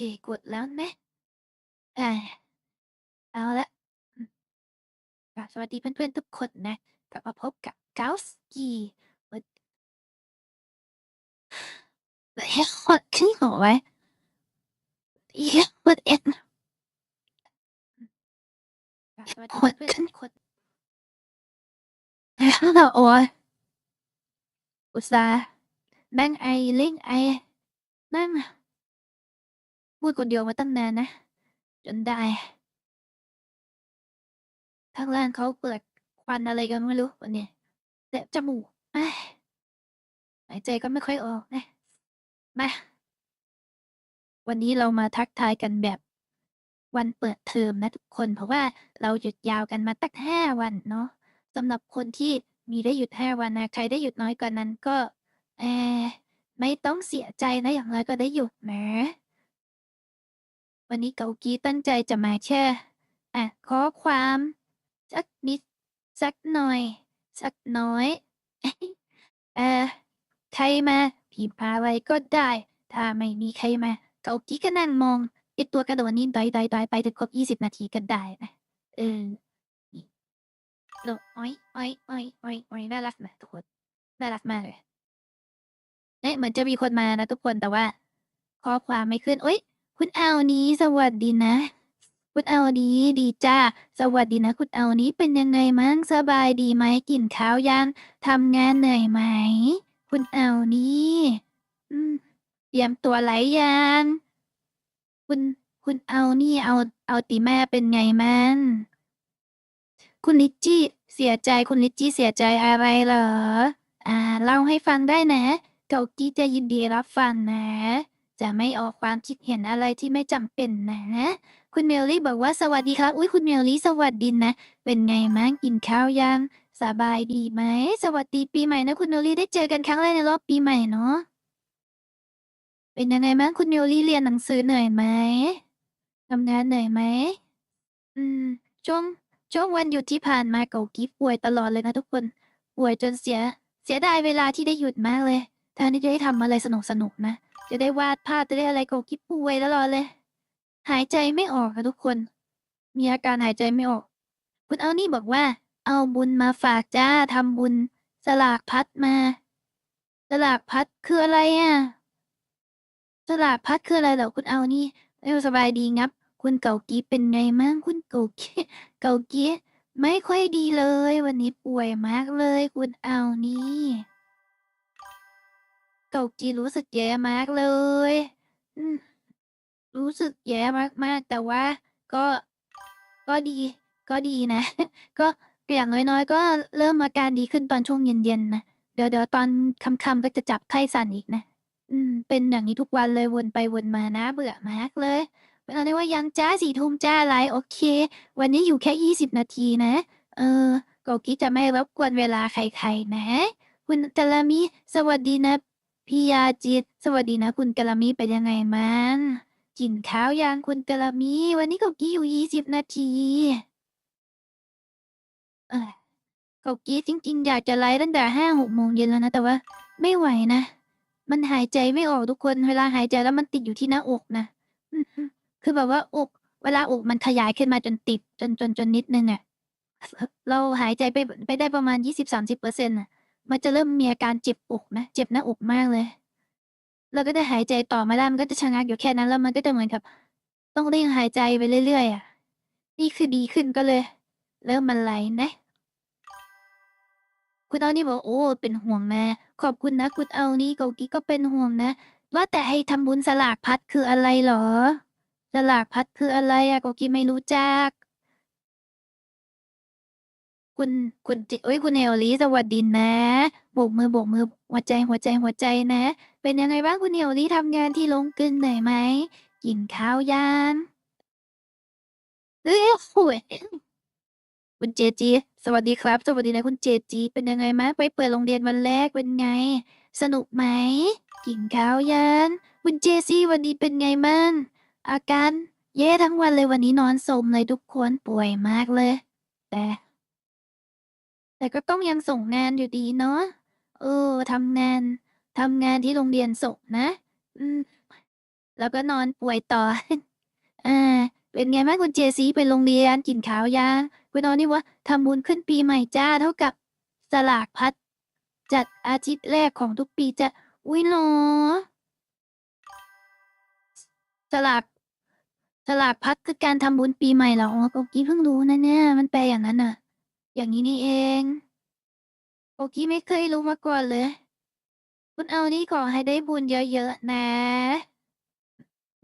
เคกดแล้วนะอาเอาละอืมค่ะสวัสดีเพื่อนๆทุกคนนะกลับมาพบกับ Gowski วัน The hell what ขึ้นหัวไว้ Yeah what it อืมค่ะสวัสดี What เพื่อนๆขึ้ทุนกคน Hello โอ๊ยอุตส่าห์นั่งไอเร่งไอนั่ง พูดคนเดียวมาตั้งนานนะ จนได้ข้างล่างเขาเปิดควันอะไรกันไม่รู้วันนี้แสบจมูกเฮ้หายใจก็ไม่ค่อยออกนะมาวันนี้เรามาทักทายกันแบบวันเปิดเทอมนะทุกคน เพราะว่าเราหยุดยาวกันมาตั้ง5วันเนาะสำหรับคนที่มีได้หยุด5วันนะใครได้หยุดน้อยกว่านั้นก็เออไม่ต้องเสียใจนะอย่างน้อยก็ได้หยุดนะ วันนี้เกากีตั้งใจจะมาแค่อะข้อความ สักนิด สักหน่อย สักน้อย เออใครมาพิมพ์อะไรก็ได้ ถ้าไม่มีใครมา เกากีก็นั่งมองไอตัวกระโดดนี้ดอยๆๆไปจนครบ20นาทีก็ได้นะเออโดดอ๊อยอ๊อยอ๊อยอ๊อยอ๊อยน่ารักนะทุกคนน่ารักมากเลยเอ๊ะเหมือนจะมีคนมานะทุกคนแต่ว่าข้อความไม่ขึ้นอุ๊ย คุณอานี้สวัสดีนะ คุณอานี้ดีจ้ะสวัสดีนะคุณอานี้เป็นยังไงมั่งสบายดีไหมกินข้าวยังทำงานเหนื่อยไหม คุณอานี้อืมเตรียมตัวไหลยังคุณคุณอานี่เอาเอาติแม่เป็นไงมั่งคุณลิจจี้เสียใจคุณลิจจี้เสียใจอะไรเหรอ?อ่าเล่าให้ฟังได้นะ เกากี้จะยินดีรับฟังนะ จะไม่ออกความคิดเห็นอะไรที่ไม่จำเป็นนะคุณเมลลี่บอกว่าสวัสดีครับ อุ๊ยคุณเมลลี่สวัสดีนะ เป็นไงมั่งกินข้าวยังสบายดีไหม สวัสดีปีใหม่นะคุณเมลลี่ได้เจอกันครั้งแรกในรอบปีใหม่เนาะเป็นยังไงมั่งคุณเมลลี่เรียนหนังสือเหนื่อยไหมทำงานเหนื่อยไหม?อืมช่วงช่วงวันหยุดที่ผ่านมาเกากี้ป่วยตลอดเลยนะทุกคนป่วยจนเสีย เสียดายเวลาที่ได้หยุดมากเลยแทนที่จะได้ทำอะไรสนุกๆนะ จะได้วาดภาพจะได้อะไรเกากี้ป่วยตลอดเลย หายใจไม่ออกอะทุกคน มีอาการหายใจไม่ออก คุณเอานี่บอกว่า เอาบุญมาฝากจ้ะทำบุญ สลากพัดมา สลากพัดคืออะไรอะ?สลากพัดคืออะไรเหรอคุณเอานี่?เออสบายดีงับ คุณเก่ากี้เป็นไงมั่งคุณเก่ากี้เก่ากี้ไม่ค่อยดีเลย วันนี้ป่วยมากเลย คุณเอานี่ เกากี้รู้สึกแย่มากเลยรู้สึกแย่มากๆ แต่ว่าก็ก็ดี ก็ดีนะ ก็อย่างน้อยๆ ก็เริ่มอาการดีขึ้นตอนช่วงเย็นๆนะเดี๋ยวเดี๋ยวตอนค่ำๆก็จะจับไข้สั่นอีกนะอืม เป็นอย่างนี้ทุกวันเลยวนไปวนมาน่าเบื่อมากเลยเป็นอะไรว่ายังจ้ะ4ทุ่มจ้ะไลฟ์โอเค วันนี้อยู่แค่20นาทีนะ เออเกากี้จะไม่รบกวนเวลาใครๆนะ คุณกะละมิสวัสดีนะ พี่ยาจิต สวัสดีนะคุณกะละมิเป็นยังไงมั่งกินข้าวยังคุณกะละมิวันนี้กากี้อยู่20นาทีเออเกากี้จริง ๆ อยากจะไลฟ์ตั้งแต่5-6โมงเย็นแล้วนะแต่ว่า ไม่ไหวนะ มันหายใจไม่ออกทุกคนเวลาหายใจแล้วมันติดอยู่ที่หน้าอกนะคือแบบว่าอก เวลาอกมันขยายขึ้นมาจนติดจนจนจนนิดนึงอะเราหายใจไปไปได้ประมาณ20-30%น่ะ มันจะเริ่มมีอาการเจ็บอกนะเจ็บหน้าอกมากเลยเราก็จะหายใจต่อไม่ได้มันก็จะชะงักอยู่แค่นั้นแล้วมันก็จะเหมือนกับ ต้องเร่งหายใจไปเรื่อยๆอะนี่คือดีขึ้นก็เลย เริ่มมาไหลนะ คุณเอานี่บอกโอ้ เป็นห่วงนะขอบคุณนะคุณเอานี่กกี้ก็เป็นห่วงนะ ว่าแต่ไอ้ทำบุญสลากพัดคืออะไรเหรอ?สลากพัดคืออะไรอะ?กกี้ไม่รู้จัก คุณ คุณจิอุ๊ยคุณเฮลลี่สวัสดีนะ โบกมือๆหัวใจๆๆนะ เป็นยังไงบ้างคุณเฮลลี่ทำงานที่โรงกลึงเหนื่อยไหม?กินข้าวยัง?เฮ้ยโอ้โฮคุณเจจี สวัสดีครับ สวัสดีนะคุณเจจี เป็นยังไงมั่ง?ไปเปิดโรงเรียนวันแรกเป็นไง?สนุกไหม?กินข้าวยัง?คุณเจซี่วันนี้เป็นไงมั่ง?อาการแย่ทั้งวันเลยวันนี้นอนสมเลยทุกคนป่วยมากเลย แต่ แต่ก็ต้องยังส่งงานอยู่ดีเนาะ เออ ทำงาน ทำงานที่โรงเรียนส่งนะ อืม แล้วก็นอนป่วยต่ออ่าเป็นไงบ้างคุณเจซี ไปโรงเรียน กินข้าวยัง คุณนอนนี่ว่า ทำบุญขึ้นปีใหม่จ้าเท่ากับสลากพัด จัดอาทิตย์แรกของทุกปีจะอุ้ยเหรอ สลาก สลากพัด คือการทำบุญปีใหม่เหรอ อ๋อโกกี้เพิ่งรู้นะเนี่ย มันแปลอย่างนั้นน่ะ อย่างนี้นี่เองโกกี้ไม่เคยรู้มาก่อนเลย คุณเอานี่ขอให้ได้บุญเยอะๆนะ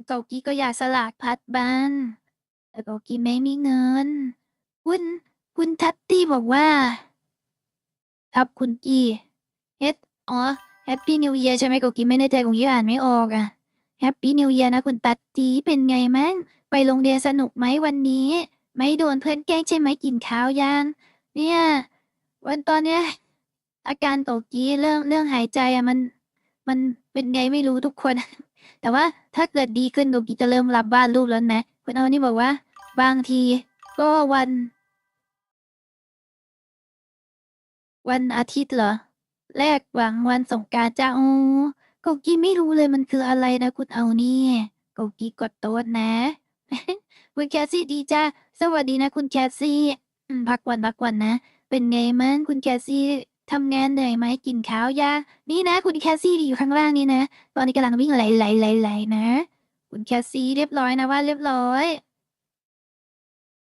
โกกี้ก็อยากสลากพัดบ้างแต่โกกี้ไม่มีเงิน คุณ คุณทัตตี้บอกว่า ครับคุณกี้เฮ็ดอ๋อแฮปปี้นิวเ a ียใช่ไหมโกกี้ไม่แน่ใจโกกี้อ่านไม่ออกอะแฮปปี้นิวเ a ียนะคุณตัตตี้เป็นไงมั่งไปโรงเรียนสนุกไหมวันนี้ ไม่โดนเพื่อนแกล้งใช่ไหมกินข้าวยัง เนี่ย วันตอนเนี้ยอาการโกกี้เรื่องเรื่องหายใจอะมัน มันเป็นไงไม่รู้ทุกคน แต่ว่าถ้าเกิดดีขึ้นโกกี้จะเริ่มรับวาดรูปแล้วนะคุณเอานี่บอกว่า บางทีก็วัน วันอาทิตย์เหรอ แรกหวังวันสงกรานต์จ้าโอ้โกกี้ไม่รู้เลยมันคืออะไรนะคุณเอานี่โกกี้กดโต๊ดนะคุณแคสซี่ดีจ้าสวัสดีนะคุณแคสซี่ อืม พักวันพักวันนะ เป็นไงมั้งคุณแคสซี่ทำงานเหนื่อยไหมกินข้าวยังนี่นะ คุณแคสซี่ที่อยู่ข้างล่างนี่นะ ตอนนี้กำลังวิ่งไหลไหลไหลไหลนะ คุณแคสซี่เรียบร้อยนะว่าเรียบร้อย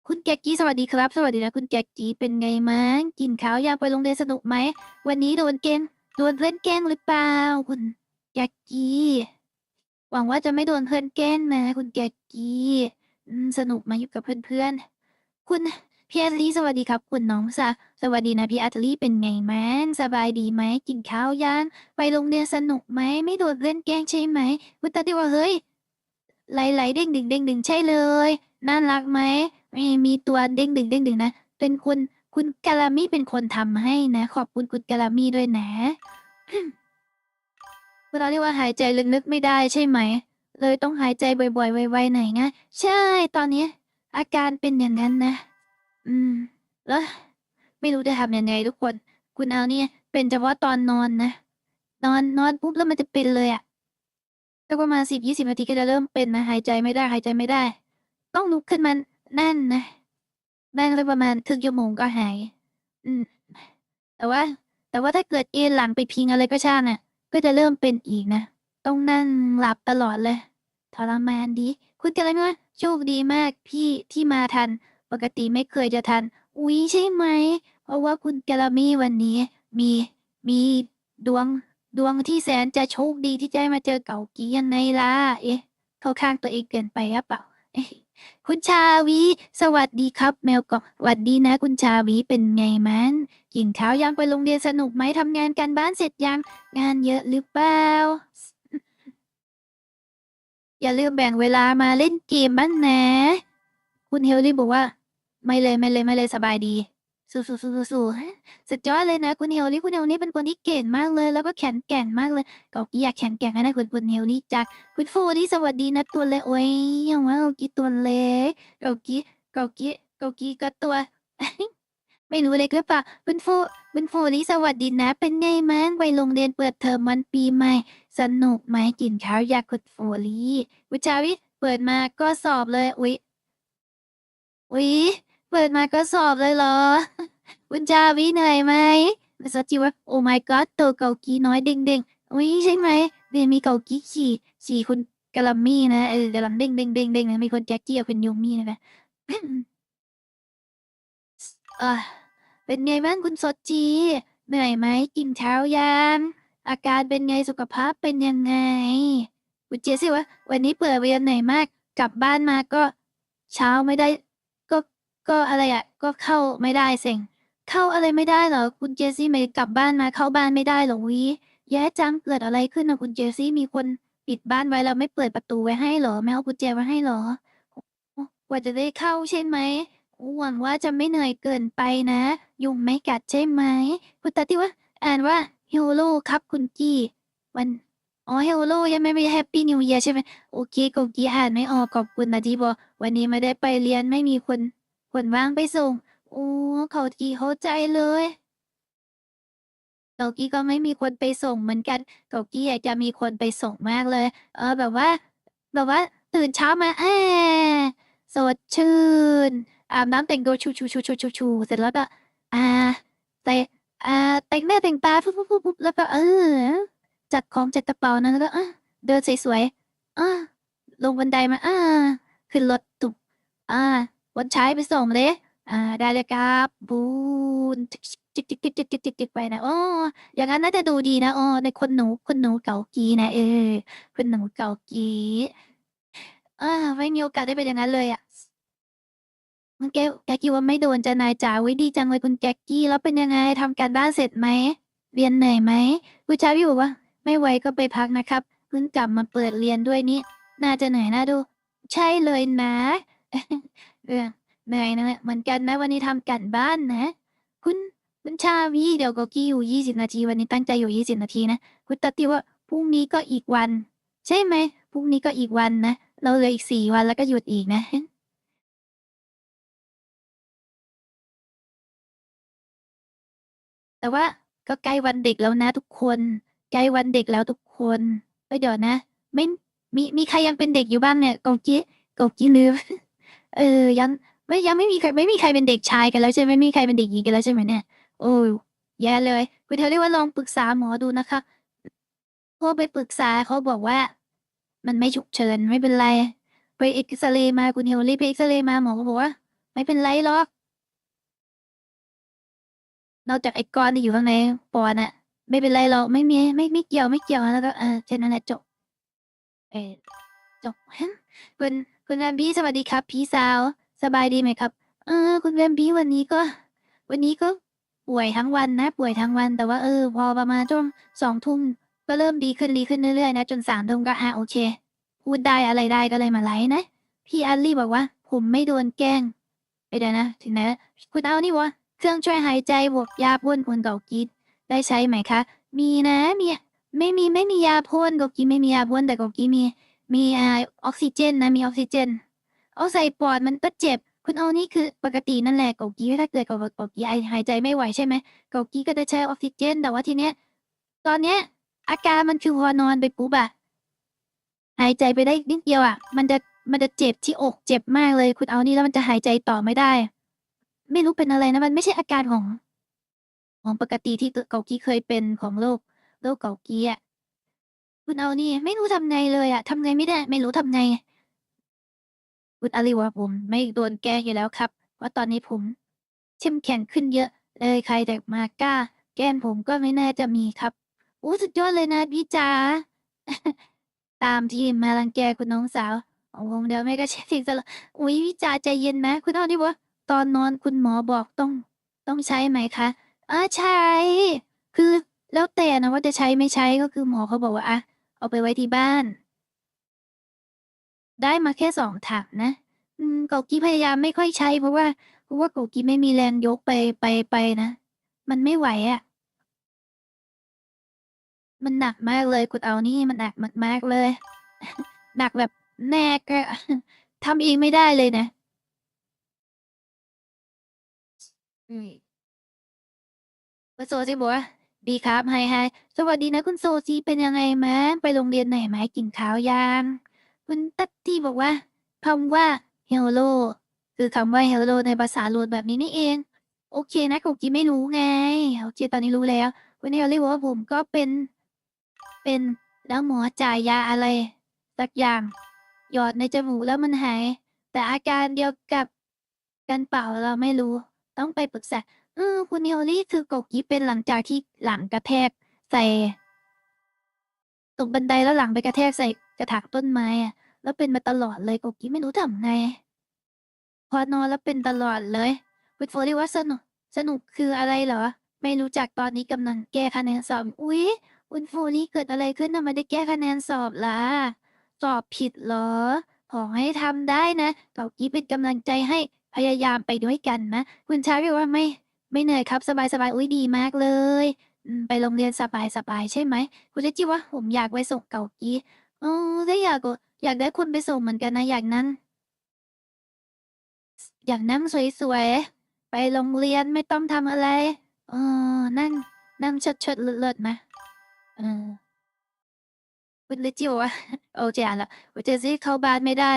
คุณแก๊กกี้สวัสดีครับ สวัสดีนะคุณแก๊กกี้เป็นไงมั้งกินข้าวยังไปโรงเรียนสนุกไหมวันนี้โดนเกณฑ์โดนเพื่อนแกล้งหรือเปล่า คุณแก๊กกี้หวังว่าจะไม่โดนเพื่อนแกล้งนะ คุณแก๊กกี้อืมสนุกไหมาอยู่กับเพื่อนๆคุณ พี่อัตลีสวัสดีครับ คุณน้องสาสวัสดีนะพี่อัตลีเป็นไงแมั้สบายดีไหมกินข้าวยังไปโรงเรียนสนุกไหมไม่โดนเพื่นแกงใช่ไหมคุณตาที่ว่าเฮ้ยไหลๆเด้งดึงเด้งดึงใช่เลยน่ารักไหมมีมีตัวเด้งดึงเด้งดึงนะ เป็นคุณคุณกาลามี่เป็นคนทำให้นะ ขอบคุณคุณกาลามี่ด้วยนะเวลาเรียกว่าหายใจลึกๆไม่ได้ใช่ไหม เลยต้องหายใจบ่อยๆไวๆหน่อยนะใช่ตอนนี้ อาการเป็นอย่างนั้นนะ อืม แล้วไม่รู้จะทำยังไงทุกคน คุณเอาเนี่ย เป็นเฉพาะตอนนอนนะ นอนนอนปุ๊บแล้วมันจะเป็นเลยอะสักประมาณสิบยี่สิบนาทีก็จะเริ่มเป็นนะหายใจไม่ได้หายใจไม่ได้ ต้องลุกขึ้นมานั่นนะนั่งไปประมาณครึ่งชั่วโมงก็หาย อืม แต่ว่า แต่ว่าถ้าเกิดเอนหลังไปพิงอะไรก็ช่างอะ ก็จะเริ่มเป็นอีกนะ ต้องนั่งหลับตลอดเลยทรมานดี คุณกันเลยว่าโชคดีมากพี่ที่มาทัน ปกติไม่เคยจะทัน อุ๊ยใช่ไหม เพราะว่าคุณแกลมี่วันนี้มีมีดวงดวงที่แสนจะโชคดีที่ได้มาเจอเก่ากี้ยังไงล่ะ เอ๊ะ เข้าข้างตัวเองเกินไปหรือเปล่าเอ๊ะคุณชาวี สวัสดีครับ แมวกล่องสวัสดีนะ คุณชาวีเป็นไงมันกินข้าวยังไปโรงเรียนสนุกไหมทำงานการบ้านเสร็จยัง งานเยอะหรือเปล่า อย่าลืมแบ่งเวลามาเล่นเกมบ้างนะ คุณเฮลลี่บอกว่า ไม่เลยไม่เลยไม่เลยสบายดีสู้สู้สู้สู้สู้สุดยอดเลยนะ คุณเฮลลี่คุณเฮลลี่เป็นคนที่เก่งมากเลย แล้วก็แข็งแกร่งมากเลยก็อยากแข็งแกร่งนะคุณคุณเฮลลี่จากคุณฟูนี่สวัสดีนะตัวเล็กโอ้ยยังว่าเกากี้ตัวเล็กเกากี้เกากี้เกากี้ก็ตัวไม่รู้เลยหรือเปล่าคุณฟูคุณฟูนี่สวัสดีนะ เป็นไงมั้งไปโรงเรียนเปิดเทอมวันปีใหม่ สนุกไหมกินข้าวอยากคุณฟูลี่วิชาวิเปิดมาก็สอบเลยอุ๊ย อุ๊ยเปิดมาก็สอบเลยเหรอ คุณจาวิเหนื่อยไหมมิสจิว่า โอ้ my god ตัวเกากีน้อยเด้งๆอุ๊ยใช่ไหมเดมีเกากี้ขี่ขี่คุณกะลัมมี่นะเออกำลังเด้งเด้งเด้งเด้งนะมีคนแจ็คกี้กับคุณยูมี่นะเออเป็นไงบ้างคุณสดจี เหนื่อยไหมกินเช้ายังอาการเป็นไงสุขภาพเป็นยังไงคุณเจสิวะวันนี้เปิดเรียนเหนื่อยมาก กลับบ้านมาก็ เช้าไม่ได้ ก็อะไรอะก็เข้าไม่ได้เซ็งเข้าอะไรไม่ได้เหรอคุณเจซี่ไม่กลับบ้านมาเข้าบ้านไม่ได้เหรอวิแย่จังเกิดอะไรขึ้นนะคุณเจซี่มีคนปิดบ้านไว้แล้วไม่เปิดประตูไว้ให้เหรอไม่เอากุญแจไว้ให้เหรอกว่าจะได้เข้าใช่ไหมหวังว่าจะไม่เหนื่อยเกินไปนะ ยุงไม่กัดใช่ไหมคุณตาที่ว่าอ่านว่าเฮลโลครับคุณกี้วันอ๋อเฮลโลยังไม่ไม่แฮปปี้นิวเยียใช่ไหมโอเคกกี้อ่านไม่ออกขอบคุณนะที่บอกวันนี้ไม่ได้ไปเรียนไม่มีคน คนว่างไปส่ง โอ้เขาทีเข้าใจเลยเกากี้ก็ไม่มีคนไปส่งเหมือนกันเกากี้อยากจะมีคนไปส่งมากเลย เออแบบว่า แบบว่า ตื่นเช้ามาแอาสดชื่นอาบน้ำแต่งตัวชูชูชูชูชูชูเสร็จแล้วก็อ่าแต่อ่าแต่งหน้าแต่งตาปุ๊บปุ๊บปุ๊บปุ๊บแล้วก็เออจัดของจัดกระเป๋านะแล้วก็อะเดินสวยๆอะลงบันไดมาอ่าขึ้นรถตุบอ่า วันใช้ไปส่งเลยอ่าได้เลยครับบูนจิกจิกจิกจิกจิกจิกจิกไปนะโอ้อย่างนั้นน่าจะดูดีนะโอ้ในคนหนูคนหนูเก่ากีนะเออคนหนูเก่ากีอ่าไม่มีโอกาสได้ไปอย่างนั้นเลยอะมันแกแกกี้ว่าไม่โดนจะนายจ๋าไว้ดีจังเลยคุณแกกี้แล้วเป็นยังไงทำการบ้านเสร็จไหมเรียนเหนื่อยไหมคุณชาพี่บอกว่า ไม่ไหวก็ไปพักนะครับเพิ่กลับมาเปิดเรียนด้วยนี่น่าจะเหนื่อยน่าดู ใช่เลยนะ เออเหนื่อยนะเหมือนกันนะวันนี้ทำการบ้านนะ คุณคุณชาวีเดี๋ยวโกกี้อยู่ยี่สิบนาที วันนี้ตั้งใจอยู่ยี่สิบนาทีนะคุณตัดที่ว่าพรุ่งนี้ก็อีกวัน ใช่ไหมพรุ่งนี้ก็อีกวันนะ เราเหลืออีกสี่วันแล้วก็หยุดอีกนะแต่ว่าก็ใกล้วันเด็กแล้วนะทุกคน ใกล้วันเด็กแล้วทุกคนเอ้ยเดี๋ยวนะ ไม่มีมีใครยังเป็นเด็กอยู่บ้างเนี่ยโกกี้โกกี้ลืม เออ ยังไม่ยังไม่มีใครไม่มีใครเป็นเด็กชายกันแล้วใช่ไหมไม่มีใครเป็นเด็กหญิงกันแล้วใช่ไหมเนี่ย โอ้ยแย่เลยคุณเทลเรียกว่าลองปรึกษาหมอดูนะคะพอไปปรึกษาเขาบอกว่า มันไม่ฉุกเฉินไม่เป็นไรไปเอ็กซเรย์มาคุณเฮลลี่ไปเอ็กซเรย์มาหมอก็บอกว่า ไม่เป็นไรหรอกนอกจากไอ้ก้อนที่อยู่ข้างในปอดน่ะ ไม่เป็นไรหรอกไม่มีไม่ไม่เกี่ยวไม่เกี่ยวแล้วก็เออแค่นั้นแหละจบเออจบคุณ คุณแรมบี้สวัสดีครับ พี่สาว สบายดีไหมครับ เออ คุณแรมบี้วันนี้ก็ วันนี้ก็ป่วยทั้งวันนะ ป่วยทั้งวัน แต่ว่าเออ พอประมาณช่วงสองทุ่มก็เริ่มดีขึ้นดีขึ้นเรื่อยๆนะจนสามทุ่มก็อะโอเคพูดได้อะไรได้ก็เลยมาไลฟ์นะ พี่อัลลี่บอกว่า ผมไม่โดนแกล้งไปเดี๋ยวนะถึงไหนคุณเอานี่วะเครื่องช่วยหายใจบวกยาพ่นคนเก่ากิดได้ใช้ไหมคะ มีนะมีไม่มีไม่มียาพ่นเกากิไม่มียาพ่นแต่เกากิมี มีอออกซิเจนนะมีออกซิเจน เอาใส่ปอดมันก็เจ็บ คุณเอานี่คือปกตินั่นแหละเกากี้ถ้าเกิดเกาเกากี้หายใจไม่ไหวใช่ไหมเกากี้ก็จะใช้ออกซิเจน แต่ว่าทีเนี้ยตอนเนี้ย อาการมันคือพอนอนไปปุ๊บอะหายใจไปได้นิดเดียวอะมันจะมันจะเจ็บที่อกเจ็บมากเลย คุณเอานี่แล้วมันจะหายใจต่อไม่ได้ ไม่รู้เป็นอะไรนะมันไม่ใช่อาการของ ของปกติที่เกากี้เคยเป็นของโรคโรคเกากี้อะ คุณเอานี่ ไม่รู้ทำไงเลยอะทำไงไม่ได้ ไม่รู้ทำไง คุณอาลีว่าผมไม่โดนแกล้งอยู่แล้วครับ เพราะตอนนี้ผมเข้มแข็งขึ้นเยอะ เลยใครแต่มากล้า แกล้งผมก็ไม่น่าจะมีครับโอ้สุดยอดเลยนะพี่จ๋าตามที่มารังแกคุณน้องสาวของผมเดี๋ยวแม่ก็เช็ดสิ่งสละอุ้ยพี่จ๋าใจเย็นนะคุณเอานี่วะตอนนอนคุณหมอบอกต้อง ต้องใช้ไหมคะอ่าใช่ คือแล้วแต่นะว่าจะใช้ไม่ใช้ก็คือหมอเขาบอกว่าอะ เอาไปไว้ที่บ้าน ได้มาแค่สองถังนะ อืมเกากี้พยายามไม่ค่อยใช้เพราะว่าเพราะว่าเกากี้ไม่มีแรงยกไปไปไปนะ มันไม่ไหวอะมันหนักมากเลยคุณเอานี่มันหนักมากๆเลย หนักแบบแน่ก็ทำเองไม่ได้เลยนะอืมคุณโซซีบอกว่า ดีครับไฮไฮสวัสดีนะคุณโซซีเป็นยังไงไหมไปโรงเรียนไหนไหมกินข้าวยังคุณตัตตี้บอกว่าคำว่า hello คือคำว่า hello ในภาษาลูดแบบนี้นี่เอง โอเคนะกูกี้ไม่รู้ไงโอเคตอนนี้รู้แล้วคุณเฮลลี่บอกว่าผมก็เป็น เป็นแล้วหมอจ่ายยาอะไรสักอย่าง หยอดในจมูกแล้วมันหาย แต่อาการเดียวกับกันเป่าเราไม่รู้ ต้องไปปรึกษา เออคุณเฮลลี่คือโกกี้เป็นหลังจากที่หลังกระแทกใส่ ตกบันไดแล้วหลังไปกระแทกใส่กระถางต้นไม้อะแล้วเป็นมาตลอดเลยโกกี้ไม่รู้ทำไง พอนอนแล้วเป็นตลอดเลยคุณโฟลี่ว่าสนุกสนุกคืออะไรเหรอ ไม่รู้จักตอนนี้กำลังแก้คะแนนสอบ อุ๊ยคุณโฟลี่เกิดอะไรขึ้นทำไมได้แก้คะแนนสอบล่ะ สอบผิดเหรอ ขอให้ทำได้นะเกากี้เป็นกำลังใจให้พยายามไปด้วยกันนะ คุณชาวิว่าไม่ ไม่เหนื่อยครับสบายๆอุ๊ยดีมากเลยไปโรงเรียนสบายๆใช่ไหมคุณเจจิว่าผมอยากไปส่งเกากี้เออถ้อยากอยากได้คุณไปส่งเหมือนกันนะอยากนั้น อยากนั่งสวยๆไปโรงเรียนไม่ต้องทำอะไรเออนั่งนั่งเชิดๆเลิศๆนะเออคุณลิจิว่าโอเคอ่าล้วคุณเจซี่เข้าบ้านไม่ได้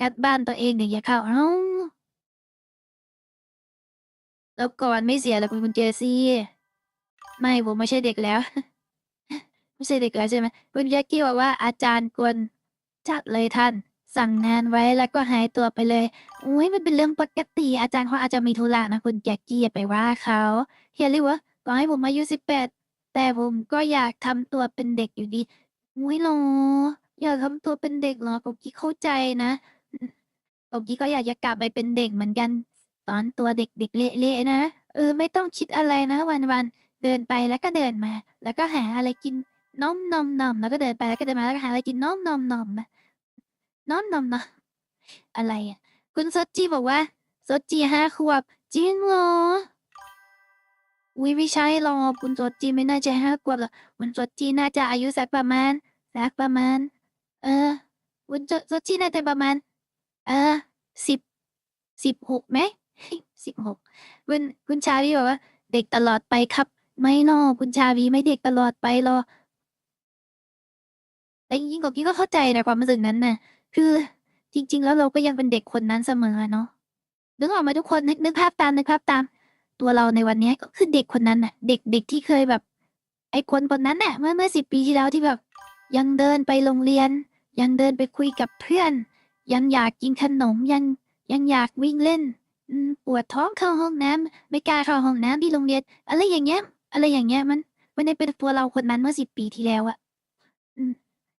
งัดบ้านตัวเองเดี๋ยอย่าเข้าเอ้า แล้วก่อนไม่เสียแล้วคุณเจซี่ ไม่ผมไม่ใช่เด็กแล้ว ไม่ใช่เด็กแล้วใช่ไหมคุณแจ็คกี้บอกว่าอาจารย์กวนจัดเลยท่าน สั่งงานไว้แล้วก็หายตัวไปเลยโอ้ยมันเป็นเรื่องปกติ อาจารย์เขาอาจจะมีธุระนะคุณแจ็คกี้อย่าไปว่าเขาเฮียรียกว่าต่อให้ผมอายุสิบแปดแต่ผมก็อยากทำตัวเป็นเด็กอยู่ดีอุ้ยหรออยากทำตัวเป็นเด็กเหรอกบกี้เข้าใจนะกบกี้ก็อยากจะกลับไปเป็นเด็กเหมือนกัน ตอนตัวเด็กๆเละๆนะ เออ ไม่ต้องคิดอะไรนะ วันๆ เดินไปแล้วก็เดินมา แล้วก็หาอะไรกินนมนมนมแล้วก็เดินไปแล้วก็เดินมาแล้วก็หาอะไรกินนมนมนมนมนมนมอะไรอะ คุณซดจีบอกว่าซดจีห้าขวบจริงเหรอวิไม่ใช่หรอกคุณซดจีไม่น่าจะห้าขวบหรอกคุณซดจีน่าจะอายุสักประมาณสักประมาณ เออคุณซดจีน่าจะประมาณ เออสิบสิบหกไหม สิบหกคุณคุณชาวีบอกว่า เด็กตลอดไปครับ ไม่หรอคุณชาวีไม่เด็กตลอดไปหรอแต่จริงๆกบกี้ก็เข้าใจในความรู้สึกนั้นน่ะ คือจริง ๆ แล้วเราก็ยังเป็นเด็กคนนั้นเสมอเนาะนึกออกไหมทุกคนนึกนึกภาพตามนึกภาพตาม ตัวเราในวันนี้ก็คือเด็กคนนั้นน่ะ เด็กเด็กที่เคยแบบ ไอ้คนคนนั้นน่ะเมื่อเมื่อสิบปีที่แล้วที่แบบ ยังเดินไปโรงเรียน ยังเดินไปคุยกับเพื่อน ยังอยากกินขนมยังยังอยากวิ่งเล่น ปวดท้องเข้าห้องน้ำไม่กล้าเข้าห้องน้ำที่โรงเรียน อะไรอย่างเงี้ย อะไรอย่างเงี้ยมันมันได้เป็นตัวเราคนนั้นเมื่อสิบปีที่แล้วอะ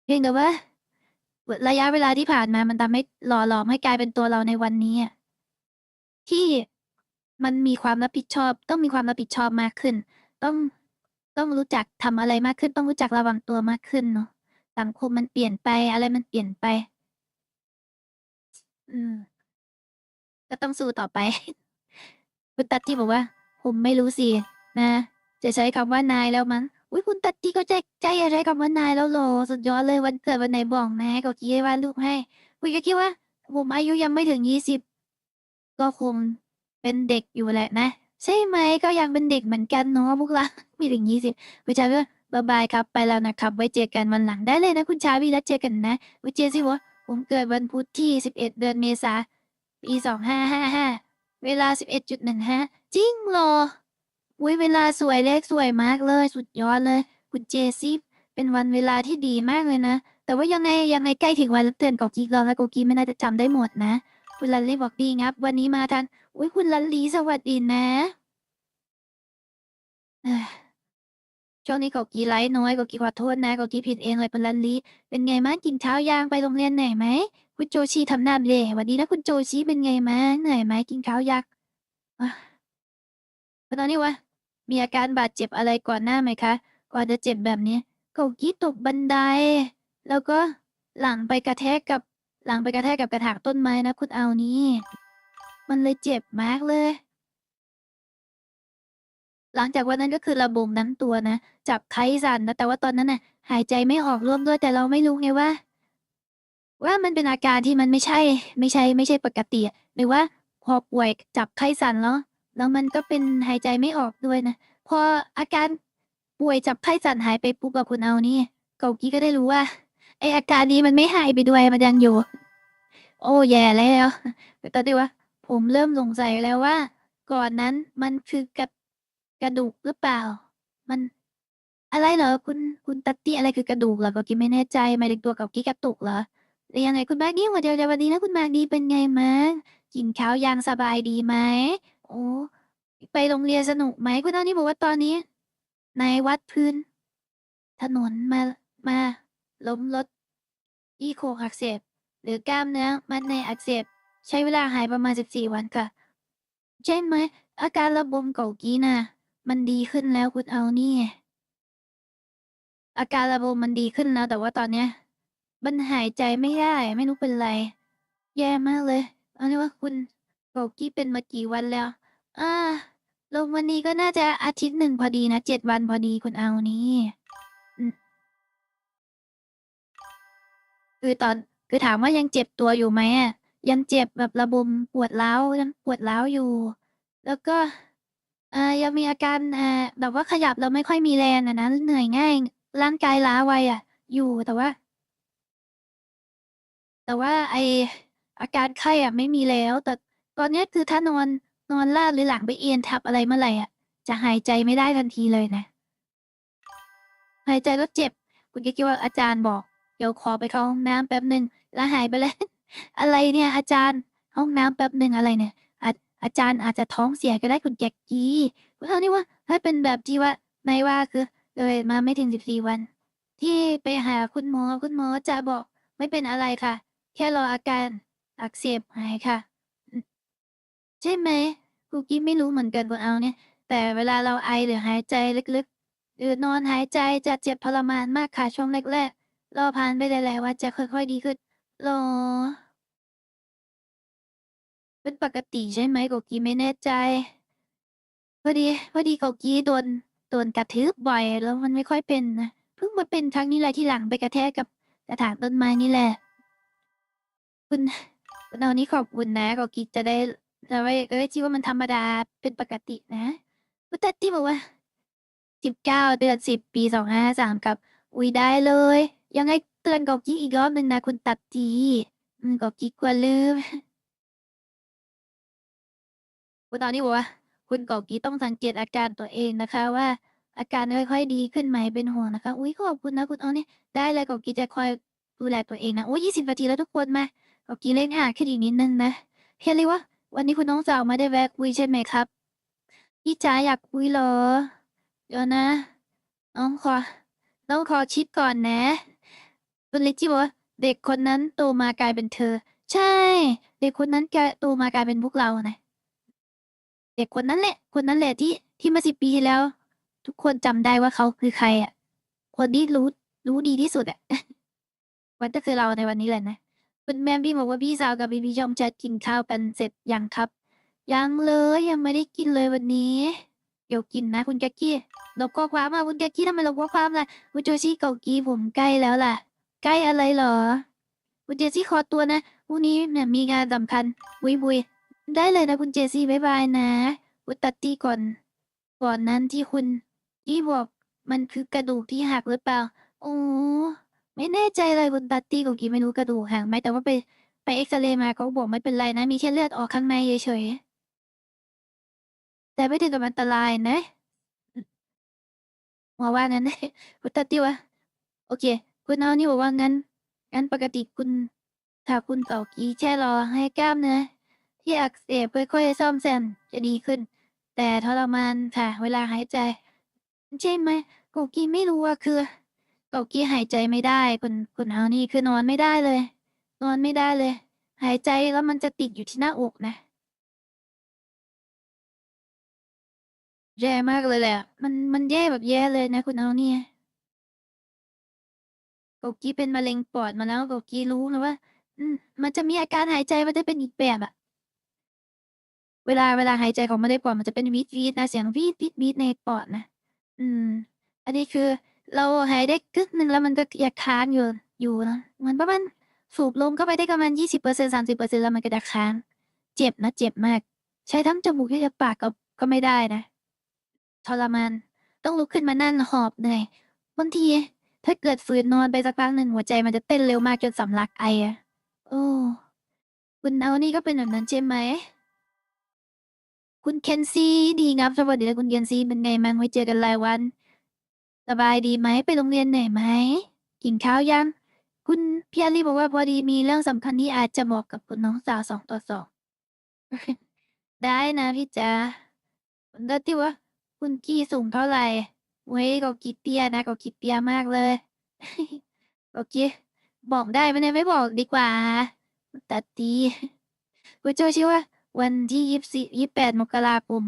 เพียงแต่ว่าระยะเวลาที่ผ่านมามันทำให้หล่อหลอมให้กลายเป็นตัวเราในวันนี้อะที่มันมีความรับผิดชอบ ต้องมีความรับผิดชอบมากขึ้น ต้องต้องรู้จักทำอะไรมากขึ้น ต้องรู้จักระวังตัวมากขึ้นเนาะสังคมมันเปลี่ยนไปอะไรมันเปลี่ยนไป อืม ก็ต้องสู้ต่อไป คุณตัดที่บอกว่า ผมไม่รู้สินะ จะใช้คำว่านายแล้วมั้งอุ้ยคุณตัดที่ก็ใจใจจะใช้คำว่านายแล้วเหรอสุดยอดเลยวันเกิดวันไหนบอกนะก็คิดว่าดรูปให้คุณก็คิดว่า ผมอายุยังไม่ถึงยี่สิบก็คงเป็นเด็กอยู่แหละนะ ใช่ไหมก็ยังเป็นเด็กเหมือนกันเนาะพวกเราไม่ถึงยี่สิบคุณชาวีว่าบายบายครับไปแล้วนะครับ ไว้เจอกันวันหลังได้เลยนะคุณชาวีแล้วเจอกันนะวิเจสิวะผมเกิดวันพุธที่สิบเอ็ดเดือนเมษา ปีสองห้าห้าห้าเวลาสิบเอ็ดจุดหนึ่งห้าจริงเหรออุ้ยเวลาสวยเลขสวยมากเลย สุดยอดเลยคุณเจซี่เป็นวันเวลาที่ดีมากเลยนะ แต่ว่ายังไงยังไงใกล้ถึงวันเตือนกอกีกแล้วแล้วกอกีไม่น่าจะจำได้หมดนะ คุณลันลี่บอกดีครับ วันนี้มาทันอุ้ยคุณลันลีสวัสดีนะเอ้ยช่วงนี้กอกีไลฟ์น้อยกอกีขอโทษนะกอกีผิดเองเลยคุณลันลีเป็นไงบ้างกินข้ายางไปโรงเรียนไหนไหม คุณโจชีทำหน้าเละหวันดีนะคุณโจชีเป็นไงมาเหนื่อยไหมกินข้าวยักอะตอนนี้วะ มีอาการบาดเจ็บอะไรก่อนหน้าไหมคะ ก่อนจะเจ็บแบบนี้เกากี้ตกบันได แล้วก็หลังไปกระแทกกับ หลังไปกระแทกกับกระถางต้นไม้นะคุณเอานี่ มันเลยเจ็บมากเลย หลังจากวันนั้นก็คือระบมน้ำตัวนะ จับไข้สั่นนะ แต่ว่าตอนนั้นน่ะ หายใจไม่ออกร่วมด้วยแต่เราไม่รู้ไงว่า ว่ามันเป็นอาการที่มันไม่ใช่ ไม่ใช่ ไม่ใช่ปกติอะหรือว่าพอป่วยจับไข้สั่นแล้วแล้วมันก็เป็นหายใจไม่ออกด้วยนะพออาการป่วยจับไข้สั่นหายไปปุ๊บกับคุณเอานี่เกากี้ก็ได้รู้ว่าไออาการนี้มันไม่หายไปด้วยมันยังอยู่ โอ้แย่แล้วแต่ตอนที่ว่าผมเริ่มสงสัยแล้วว่า ก่อนนั้นมันคือกระกระดูกหรือเปล่า มันอะไรเหรอคุณคุณตัตตี้อะไรคือกระดูกเหรอเกากี้ไม่แน่ใจหมายถึงตัวเกากี้กระตุกเหรอ หรือยังไงคุณแมากดีหัวเดียววัสดีนะคุณแมากดีเป็นไงมั้งกินข้าวยังสบายดีไหมโอ้ไปโรงเรียนสนุกไหมคุณเอานี่บอกว่าตอนนี้ในวัดพื้น ถนนมามาล้มรถอีโคอักเสบ หรือกล้ามเนื้อมัดในอักเสบ ใช้เวลาหายประมาณสิบสี่วันค่ะ ใช่ไหม อาการระบมเก่ากี้น่ะ มันดีขึ้นแล้วคุณเอานี่ อาการระบมมันดีขึ้นแล้ว แต่ว่าตอนเนี้ย มันหายใจไม่ได้ ไม่รู้เป็นไร แย่มากเลยอันนี้ว่าคุณโกกี้เป็นมากี่วันแล้ว อ่าลงวันนี้ก็น่าจะอาทิตย์หนึ่งพอดีนะเจ็ดวันพอดีคุณเอานี่อืมคือตอนคือถามว่ายังเจ็บตัวอยู่ไหมอะยังเจ็บแบบระบมปวดร้าวยังปวดร้าวอยู่ แล้วก็อ่ายังมีอาการอ่าแบบว่าขยับแล้วไม่ค่อยมีแรงอะนะเหนื่อยง่ายร่างกายล้าไวอะ อยู่แต่ว่า แต่ว่าไออาการไข้อะไม่มีแล้ว แต่ตอนเนี้ยคือถ้านอนนอนราบหรือหลังไปเอียนทับอะไรเมื่อไหร่อะจะหายใจไม่ได้ทันทีเลยนะ หายใจแล้วเจ็บ คุณก็คิดว่าอาจารย์บอก เดี๋ยวขอไปเข้าห้องน้ำแป๊บหนึ่งแล้วหายไปเลยอะไรเนี่ยอาจารย์ห้องน้ำแป๊บหนึ่งอะไรเนี่ยอาอาจารย์อาจจะท้องเสียก็ได้คุณแจ็กกี้คุณเท่านี้ว่าถ้าเป็นแบบที่ว่าไม่ว่าคือเลยมาไม่ถึงสิบสี่วัน ที่ไปหาคุณหมอคุณหมอจะบอกไม่เป็นอะไรค่ะ แค่รออาการอักเสบหายค่ะ ใช่ไหมคุกกี้ไม่รู้เหมือนกันคุณเอาเนี่ย แต่เวลาเราไอหรือหายใจลึกๆ หรือนอนหายใจจะเจ็บทรมานมากค่ะช่วงแรกๆรอผ่านไปหลายๆวันจะค่อยๆดีขึ้นหรอเป็นปกติใช่ไหมโกกี้ไม่แน่ใจ พอดีพอดีโกกี้โดนโดนกระทืบบ่อย แล้วมันไม่ค่อยเป็นนะเพิ่งมาเป็นครั้งนี้แหละที่หลังไปกระแทกกับกระถางต้นไม้นี่แหละ คุณ คุณเอานี้ขอบคุณนะโกกี้จะได้จะไว้เอ้ยที่ว่ามันธรรมดาเป็นปกตินะคุณตัดที่บอกว่าสิบเก้าเดือนสิบปีสองห้าสามกับ อุ้ยได้เลย ยังไงเตือนโกกี้อีกรอบหนึ่งนะคุณตัดจีอืมโกกี้กลัวลืมคุณตอนนี้บอกว่า คุณกอกกี้ต้องสังเกตอาการตัวเองนะคะว่าอาการค่อยๆดีขึ้นไหมเป็นห่วงนะคะ อุ้ยขอบคุณนะคุณเอาเนี่ยได้เลยกอกกี้จะคอยดูแลตัวเองนะ โอ้ยี่สิบนาทีแล้วทุกคนมา กอกกี้เล่นหางขึ้นอีกนิดนึงนะเพียเลยว่า วันนี้คุณน้องสาวไม่ได้แวะคุยใช่ไหมครับ พี่จ๋าอยากคุยเหรอ เดี๋ยวนะน้องขอน้องขอชิดก่อนนะคุณลิจิบอกว่าเด็กคนนั้นโตมากลายเป็นเธอ ใช่ เด็กคนนั้นแกโตมากลายเป็นพวกเรานะเด็กคนนั้นแหละ คนนั้นแหละที่ที่มาสิบปีที่แล้ว ทุกคนจำได้ว่าเขาคือใครอะ คนที่รู้รู้ดีที่สุดอะวันก็คือเราในวันนี้แหละนะ คุณแม่พี่บอกว่าพี่สาวกับพี่พี่ชมจะกินข้าวกันเสร็จยังครับ ยังเลยยังไม่ได้กินเลยวันนี้ เดี๋ยวกินนะคุณแจ็คกี้ลบข้อความมาคุณแจ็คกี้ทำไมลบข้อความล่ะคุณโจชี่เกากีผมใกล้แล้วล่ะ ใกล้อะไรเหรอคุณเจซี่ขอตัวนะพรุ่งนี้เนี่ยมีงานสำคัญบุยบุยได้เลยนะคุณเจซี่บายบายนะคุณตัดตี้ก่อน ก่อนนั้นที่คุณที่บอกมันคือกระดูกที่หักหรือเปล่าโอ้ ไม่แน่ใจเลยคุณตัดตี้กูกี้ไม่รู้กระดูกหักไหมแต่ว่าไปไปเอ็กซเรย์มาเขาบอกไม่เป็นไรนะ มีแค่เลือดออกข้างในเฉยๆแต่ไม่ถึงกับอันตรายนะหมอว่านั้นคุณตัดตี้วะโอเค คุณเอานี่บอกว่างั้นงั้นปกติคุณถ้าคุณเก่ากีแช่รอให้กล้ามเนื้อที่อักเสบค่อยๆซ่อมแซมจะดีขึ้น แต่ทรมานค่ะ เวลาหายใจ ใช่ไหมโกกี้ไม่รู้ว่าคือ โกกี้หายใจไม่ได้คุณคุณเอานี่คือนอนไม่ได้เลย นอนไม่ได้เลย หายใจแล้วมันจะติดอยู่ที่หน้าอกนะแย่มากเลยแหละ มันมันแย่แบบแย่เลยนะ คุณเอานี่โกกี้เป็นมะเร็งปอดมาแล้วโกกี้รู้นะว่า อืมมันจะมีอาการหายใจมันจะเป็นอีกแบบอะเวลาเวลาหายใจของมะเร็งปอดมันจะเป็นวีดวีดนะเสียงวีดวีดวีดในปอดนะ อืม อันนี้คือ เราหายได้กึกหนึ่งแล้วมันก็ยังค้างอยู่อยู่นะมือนประมาณสูบลมเข้าไปได้ประมาณยี่สิบเปอร์เซ็นสามสิบเปอร์เซ็นแล้วมันก็จะค้าง เจ็บนะเจ็บมาก ใช้ทั้งจมูกและปากก็ก็ไม่ได้นะทรมานต้องลุกขึ้นมานั่งหอบเหนื่อยบางทีถ้าเกิดฝืนนอนไปสักพักหนึ่งหัวใจมันจะเต้นเร็วมากจนสำลักไออะโอ้คุณเอานี่ก็เป็นแบบนั้นใช่ไหม คุณเคนซี่ดีครับสวัสดีคุณเคนซี่เป็นไงมั่งไว้เจอกันหลายวัน สบายดีไหมไปโรงเรียนเหนื่อยไหมกินข้าวยังคุณพี่อาลีบอกว่าพอดีมีเรื่องสำคัญที่อาจจะบอกกับคุณน้องสาวสองต่อสองได้นะพี่จ๋าคุณตัดที่ว่า คุณกี้สูงเท่าไหร่เว้ยก็กีเตี้ยนะก็กีเตี้ยมากเลยโอเคบอกได้ไหมเนี่ยไม่บอกดีกว่าตัดตีคุณโจชื่อว่า วันที่ยี่สิบยี่แปดมกราคม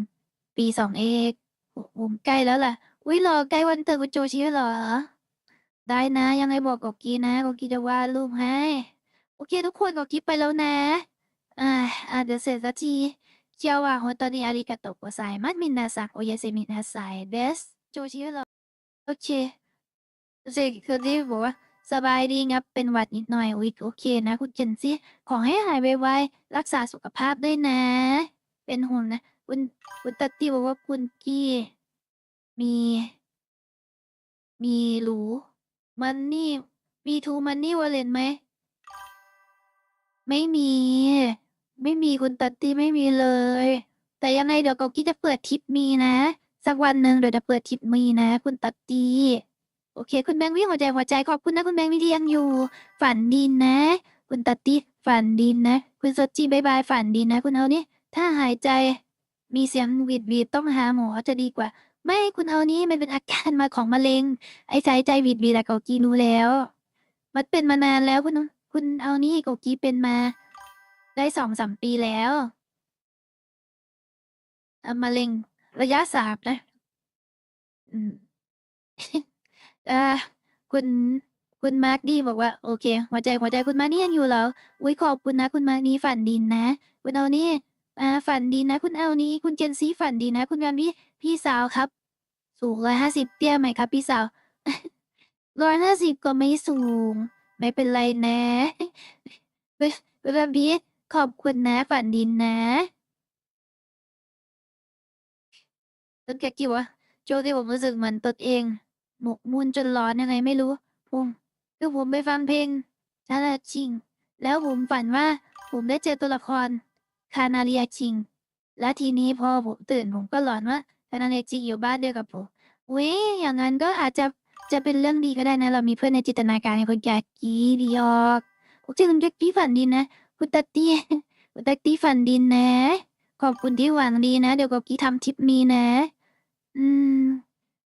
ปีสองเอกโอ้โหใกล้แล้วล่ะ อุ้ยเหรอใกล้วันเกิดคุณโจชิเหรอ ได้นะ ยังไงบอกกอกกี้นะกอกกี้จะวาดรูปให้ โอเค ทุกคนกอกกี้ไปแล้วนะ อ่าอาจจะเสร็จสักทีเจียวว่าโฮตอนนี้อาริกาโตะโกไซมัดมินนาซังโอยาเซมินาไซเดสโจชิเหรอ โอเคเสร็จคือที่บอกว่าสบายดีงับ เป็นหวัดนิดหน่อยอุ้ยโอเคนะ คุณเจนซี่ ขอให้หายไวๆ รักษาสุขภาพด้วยนะ เป็นห่วงนะ คุณ คุณตัตตี้บอกว่าคุณกี้ มี มีรู้มันนี่ มีทูมันนี่วอลเลนไหม ไม่มี ไม่มีคุณตัตตี้ไม่มีเลย แต่ยังไงเดี๋ยวโกกี้จะเปิดทริปมีนะ สักวันหนึ่งเดี๋ยวจะเปิดทริปมีนะ คุณตัตตี้โอเค คุณแบงค์วิ่งหัวใจหัวใจขอบคุณนะ คุณแบงค์วิที่ยังอยู่ ฝันดีนะ คุณตัตตี้ฝันดีนะ คุณสดจีบายบายฝันดีนะ คุณเอานี่ถ้าหายใจ มีเสียงหวีดหวีดต้องหาหมอจะดีกว่า ไม่คุณเอานี่มันเป็นอาการมาของมะเร็ง ไอ้สายใจหวีดหวีดอะโกกี้รู้แล้ว มันเป็นมานานแล้วคุณคุณเอานี่โกกีเป็นมา ได้สองสามปีแล้วอะมะเร็ง ระยะสามนะ อืมอ่าคุณคุณมาร์คดีบอกว่าโอเค หัวใจหัวใจคุณมาร์คนี่ยังอยู่เหรออุ้ยขอบคุณนะ คุณมาร์คนี่ฝันดีนะ คุณเอานี่ อ่าฝันดีนะ คุณเอานี่คุณเจนซีฝันดีนะ คุณแบมบี้พี่สาวครับ สูงร้อยห้าสิบเตี้ยไหมครับ พี่สาวร้อยห้าสิบก็ไม่สูง ไม่เป็นไรนะคุณแบมบี้ขอบคุณนะ ฝันดีนะต้นแกกี่วะโจที่ผมรู้สึกเหมือนตนเอง หมกมุ่นจนร้อนยังไงไม่รู้ผมคือผมไปฟังเพลงชาลาชิง แล้วผมฝันว่าผมได้เจอตัวละคร คานาเรียชิง และทีนี้พอผมตื่นผมก็หลอนว่าคานาเรียชิงอยู่บ้านเดียวกับผมเว้ยอย่างนั้นก็อาจจะจะเป็นเรื่องดีก็ได้นะ เรามีเพื่อนในจินตนาการในคนแก่กีดีออกผมชื่อคุณแจ็คกี้ฝันดีนะคุณตัตตี้คุณตัตตี้ฝันดีนะ ขอบคุณที่หวังดีนะ เดี๋ยวกับกี้ทำทริปมีนะ อืม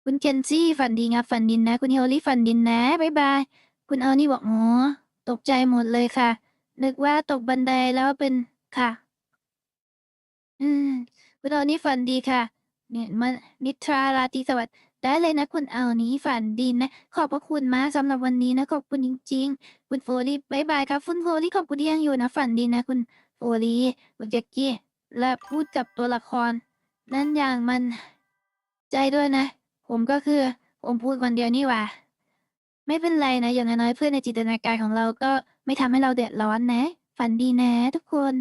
คุณเคนซี่ฝันดีงับฝันดินนะ คุณเฮลลี่ฝันดินนะบ๊ายบาย คุณเอานี่บอกอ๋อตกใจหมดเลยค่ะ นึกว่าตกบันไดแล้วเป็นค่ะ อืม คุณเอานี่ฝันดีค่ะ เนี่ยมันนิทราราตรีสวัสดิ์ได้เลยนะคุณเอานี้ฝันดีนะ ขอบพระคุณมากสำหรับวันนี้นะ ขอบคุณจริง ๆ คุณโฟลี่บายบายครับคุณโฟลี่ขอบคุณที่ยังอยู่นะ ฝันดีนะคุณโฟลี่คุณแจ็คกี้และพูดกับตัวละคร นั่นอย่างมัน ใจด้วยนะ ผมก็คือ ผมพูดคนเดียวนี่หว่า ไม่เป็นไรนะ อย่างน้อยๆเพื่อนในจินตนาการของเราก็ไม่ทำให้เราเดือดร้อนนะ ฝันดีนะทุกคน